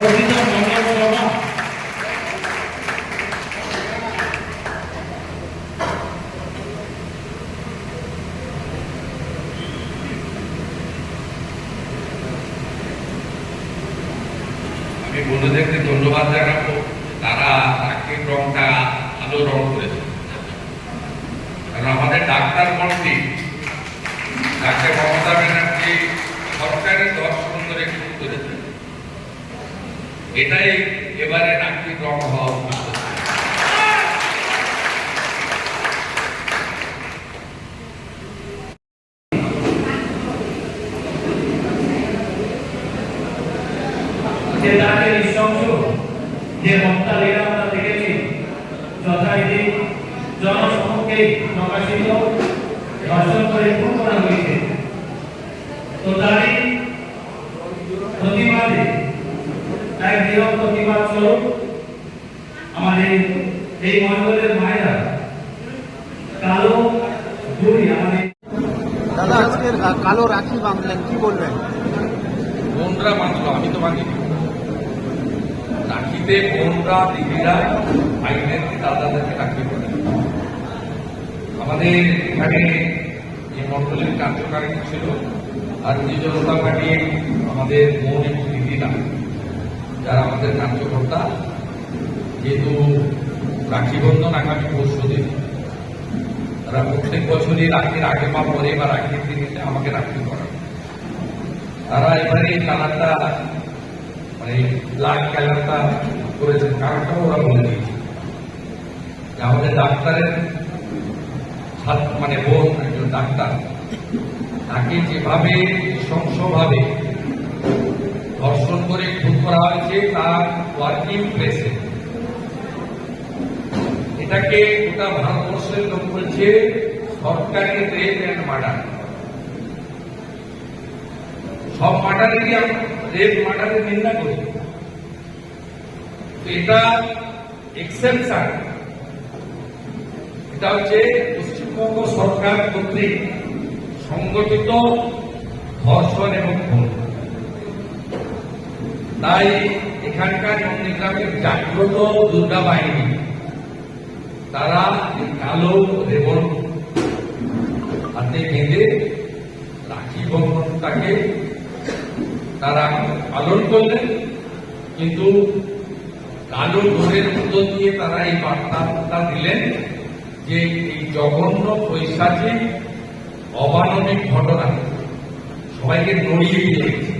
আমি বন্ধুদেরকে ধন্যবাদ জানাব, তারা চাকরির রংটা আলো রং করেছে। কারণ আমাদের ডাক্তার মন্ত্রী, ডাক্তার মমতা ব্যানার্জি সরকারি দর্শন করে শুরু করেছে এটাই এবারে চাকরির রং হওয়া যে তাকে যে আমরা দেখেছি জনসমক্ষে প্রকাশিত ধর্ষণ করে করা হয়েছে তো তারই স্বরূপ আমাদের এই মণ্ডলের মায়েরা কালো দুই আমাদের দাদা আজকের কালো রাখি বাঁধলেন কি বলবেন? বোনরা বাঁধলো আমি তো বাঁধিনি। রাখিতে বোনরা দিদিরা ভাইদেরকে দাদাদেরকে রাখি করে আমাদের এখানে যে মন্ডলের কার্যকারিণী ছিল আর জনতা পার্টি আমাদের বোন এবং দিদিরা আমাদের কার্যকর্তা, যেহেতু রাখি বন্ধন আগামী পরশু দিন। তারা প্রত্যেক বছরই রাখির আগে বা পরে বা রাখির দিন আমাকে রাখি করান তারা এবারে এই কালারটা মানে ব্ল্যাক কালারটা করেছেন কারণটাও ওরা বলে দিয়েছে। আমাদের ডাক্তারের ছাত্র মানে বোন, একজন ডাক্তার, তাকে যেভাবে নৃশংসভাবে ধর্ষণ করে খুন করা তার ওয়ার্কিং প্লেসে এটাকে গোটা ভারতবর্ষের লোক বলছে সরকারি রেপ অ্যান্ড মার্ডার সব মার্ডারেরই রেপ মার্ডারের নিন্দা করি। এটা এক্সেপশন এটা হচ্ছে পশ্চিমবঙ্গ সরকার কর্তৃক সংগঠিত ধর্ষণ এবং খুন। তাই এখানকার নন্দীগ্রামের জাগ্রত দুর্গা বাহিনী তারা কালো রেবন হাতে বেঁধে রাখি বন্ধনটাকে তারা পালন করলেন, কিন্তু কালো ঘোরের মধ্য দিয়ে তারা এই বার্তাটা দিলেন যে এই জঘন্য পৈশাচিক অমানবিক ঘটনা সবাইকে নড়িয়ে দিয়ে গেছে